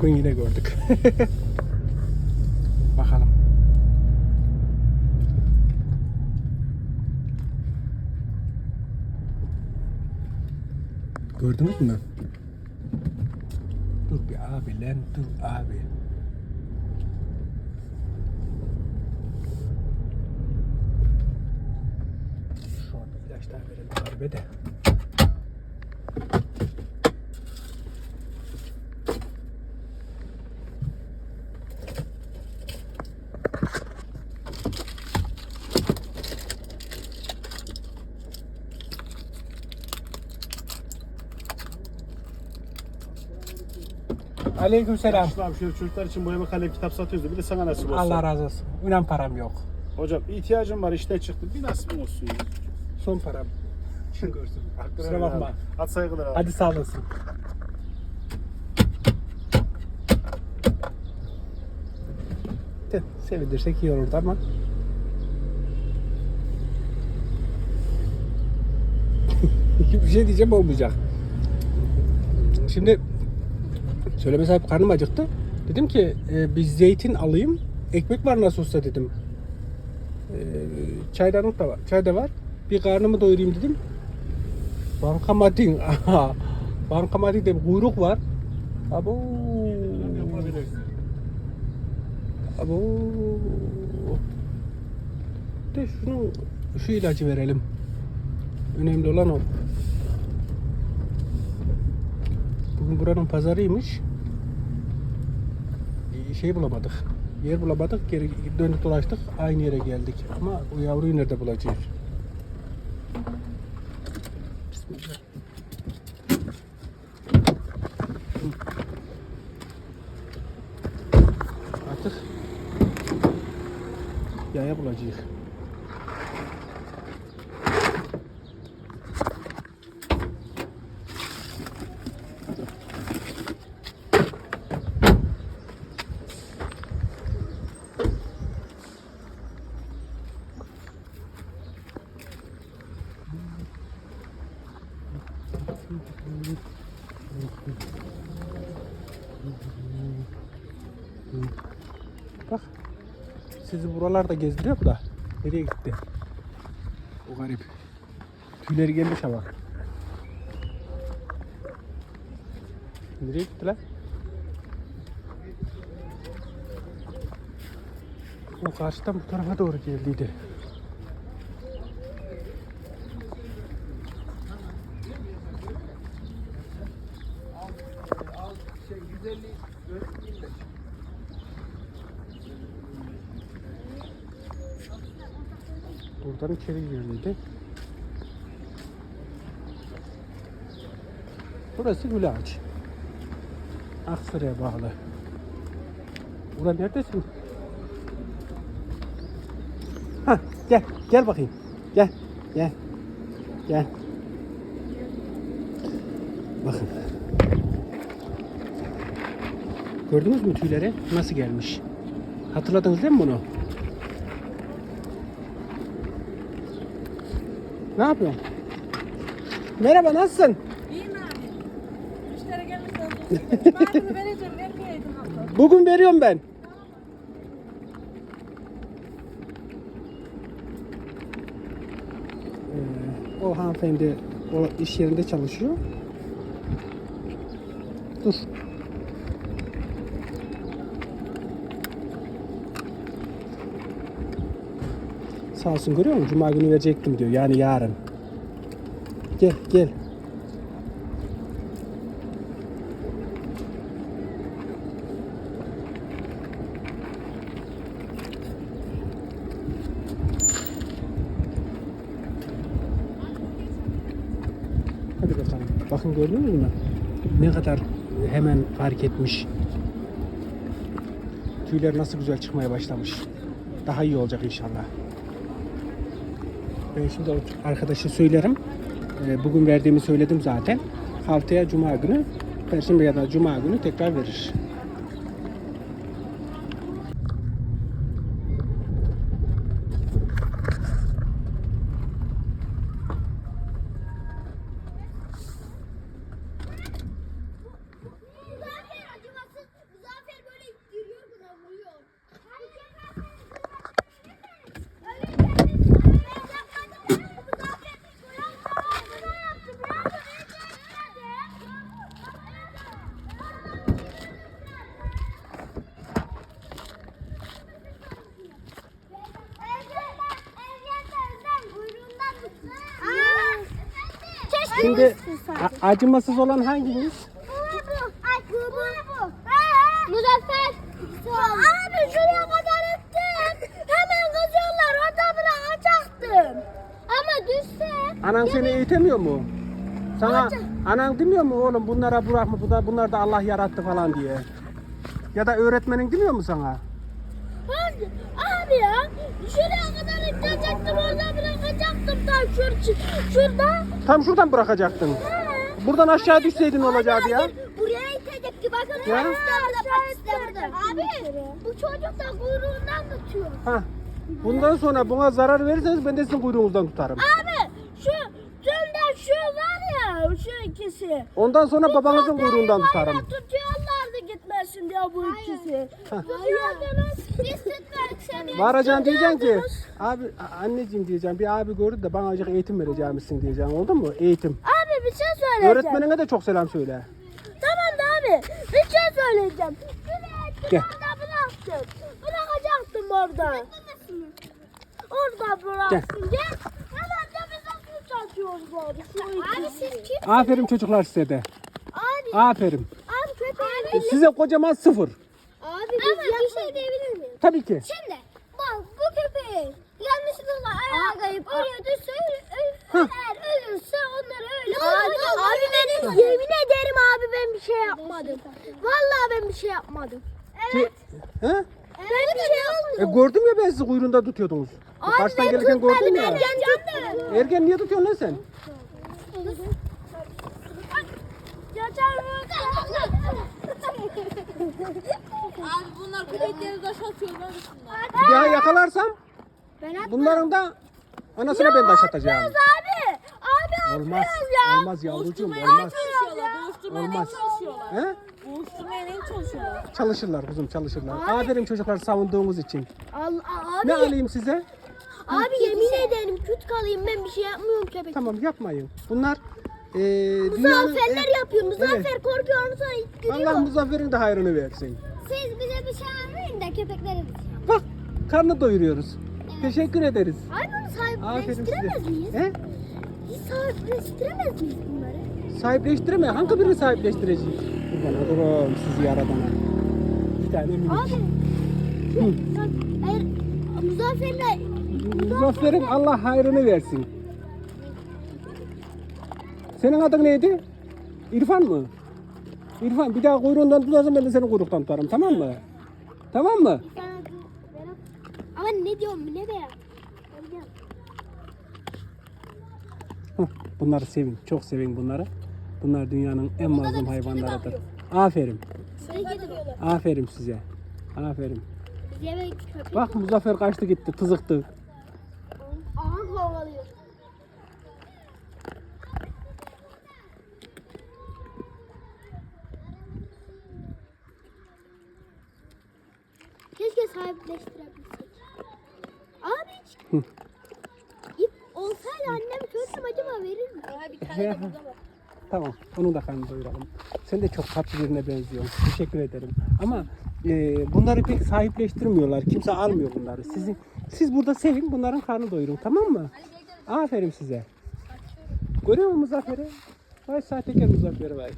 Bugün yine gördük. Bakalım. Gördünüz mü? Dur bir abi lan dur abi. Şu anda ilaçlar verelim darbe de. Aleykümselam. Abi şöyle çocuklar için boyama kalem kitap satıyoruz da bir de sana nasip olsun. Allah razı olsun. İnan param yok. Hocam ihtiyacım var işte çıktı bir nasip olsun ya. Son param. Şunu görsün. Kusura bakma. Hadi saygılar abi. Hadi sağ olasın. De, sevindirsek iyi olurdu ama. bir şey diyeceğim olmayacak. Şimdi söyleme sahip karnım acıktı. Dedim ki e, bir zeytin alayım. Ekmek var nasıl olsa dedim. E, çaydanlık da var. Çay da var. Bir karnımı doyurayım dedim. Bankamatik. Aha. Bankamatik'te bir kuyruk var. Abo. Abo. De şunu şu ilacı verelim. Önemli olan o. Bugün buranın pazarıymış. Ee, Şey bulamadık. Yer bulamadık. Geri döndük dolaştık. Aynı yere geldik. Ama o yavruyu nerede bulacağız? Bismillah. Artık yaya bulacağız. Bak. Sizi buralarda gezdiriyor da. Nereye gitti? O garip. Tüyleri gelmiş ama. Nereye gitti lan? O karşıdan bu tarafa doğru geldiydi. Buradan içeri girdiydi. Burası Gülaç. Aksaray'a bağlı. Ulan neredesin? Ha gel gel bakayım. Gel gel gel. Bakın. Gördünüz mü tüyleri? Nasıl gelmiş? Hatırladınız değil mi bunu? Ne yapıyorsun? Merhaba nasılsın? İyiyim abi. Müşteri gelirse Bazını vereceğim. Vermeyeydin abla. Bugün veriyorum ben. Ee, o hanımefendi o iş yerinde çalışıyor. Dur. Sağ olsun görüyor musun? Cuma günü verecektim diyor. Yani yarın. Gel gel. Hadi bakalım. Bakın gördünüz mü? Ne kadar hemen fark etmiş. Tüyler nasıl güzel çıkmaya başlamış. Daha iyi olacak inşallah. Ben şimdi arkadaşa söylerim. Ee, Bugün verdiğimi söyledim zaten. Haftaya Cuma günü, Perşembe ya da Cuma günü tekrar verir. Zaten acımasız Şimdi a- acımasız olan hanginiz? Muzaffer. Abi şuraya kadar ettim. Hemen kızıyorlar. Orada bırakacaktım. Ama düşse. Anan seni eğitemiyor mu? Sana anan demiyor mu oğlum bunlara bırakma bu da bunlar da Allah yarattı falan diye. Ya da öğretmenin demiyor mu sana? Abi, abi ya şuraya kadar itecektim. Orada bırakacaktım. Tam şur, şurada. Tam şuradan bırakacaktın. He. Buradan aşağı düşseydin olacaktı ya. Buraya itecekti. Bakın. Ya. Abi bu çocuk da kuyruğundan tutuyor. Ha. Bundan sonra buna zarar verirseniz ben de sizin kuyruğunuzdan tutarım. Abi şu şurada şu var ya şu ikisi. Ondan sonra babanızın kuyruğundan tutarım. Tutuyorlardı gitmesin diye bu ikisi. Tutuyordunuz. Tutmadık Varacaksın diyeceksin ki abi anneciğim diyeceğim bir abi gördü de bana azıcık eğitim vereceğimsin diyeceksin oldu mu? Eğitim. Abi bir şey söyleyeceğim. Öğretmenine de çok selam söyle. Tamam da abi bir şey söyleyeceğim. Şuraya Gel. orada bıraktım. Bırakacaktım orada. Orada bıraktım. Gel. Hemen de biz nasıl çalışıyoruz abi? Abi siz kim? Aferin çocuklar size de. Abi. Aferin. Abi köpeği. Size kocaman sıfır. Abi biz Ama bir şey diyebilir miyim? Tabii ki. Şimdi düşse Hı. eğer ölürse onları öyle abi, abi benim yemin ederim abi ben bir şey yapmadım. Vallahi ben bir şey yapmadım. Evet. He? Ben bir şey E, yapmadım. gördüm ya ben sizi kuyruğunda tutuyordunuz. Abi Karşıdan ben gelirken gördüm tutmadım, ya. erken tuttum. Ergen niye tutuyorsun lan sen? Abi bunlar kürekleri taş atıyor böyle şunlar. Bir daha yakalarsam Ben atmadım. bunların da anasına ben taş atacağım. Atmıyoruz abi. Abi Olmaz. atmıyoruz ya. Olmaz yavrucuğum Boğuşturmaya olmaz. çalışıyorlar. Boğuşturmaya Olmaz. çalışıyorlar? He? Boğuşturmaya ne çalışıyorlar? Çalışırlar kuzum çalışırlar. Aferin çocuklar savunduğunuz için. Al, abi, Ne alayım size? abi yemin ederim küt kalayım ben bir şey yapmıyorum köpek. Tamam yapmayın. Bunlar eee dünyanın... Muzafferler yapıyor. Muzaffer Evet. korkuyor sonra gülüyor. Allah muzafferin de hayrını versin. Siz bize bir şey vermeyin de köpeklere bir şey. Bak karnı doyuruyoruz. Teşekkür ederiz. Ay bunu sahipleştiremez miyiz? He? Hiç sahipleştiremez miyiz bunları? Sahipleştireme. Hangi birini sahipleştireceğiz? Kurban olurum sizi yaradana. Bir tane minik. Abi. Eğer Muzafferler Muzaffer'in Allah hayrını versin. Senin adın neydi? İrfan mı? İrfan bir daha kuyruğundan tutarsan ben de seni kuyruktan tutarım tamam mı? Tamam mı? Ne diyorum ne be Bunları sevin. Çok sevin bunları. Bunlar dünyanın en mazlum hayvanlarıdır. Aferin. Aferin size. Aferin. Biz eve köpek Bak Muzaffer kaçtı gitti. Tızıktı. aha kovalıyor. Keşke sahipleştirebilsek. İp olsaydı annem kötüm acaba verir mi? Daha bir tane de burada var. Tamam. Onu da karnını doyuralım. Sen de çok tatlı birine benziyorsun. Teşekkür ederim. Ama e, bunları pek sahipleştirmiyorlar. Kimse almıyor bunları. Sizin, siz burada sevin. Bunların karnını doyurun. Tamam mı? Aferin size. Görüyor musun Muzaffer'i? Vay sahtekar Muzaffer'i vay.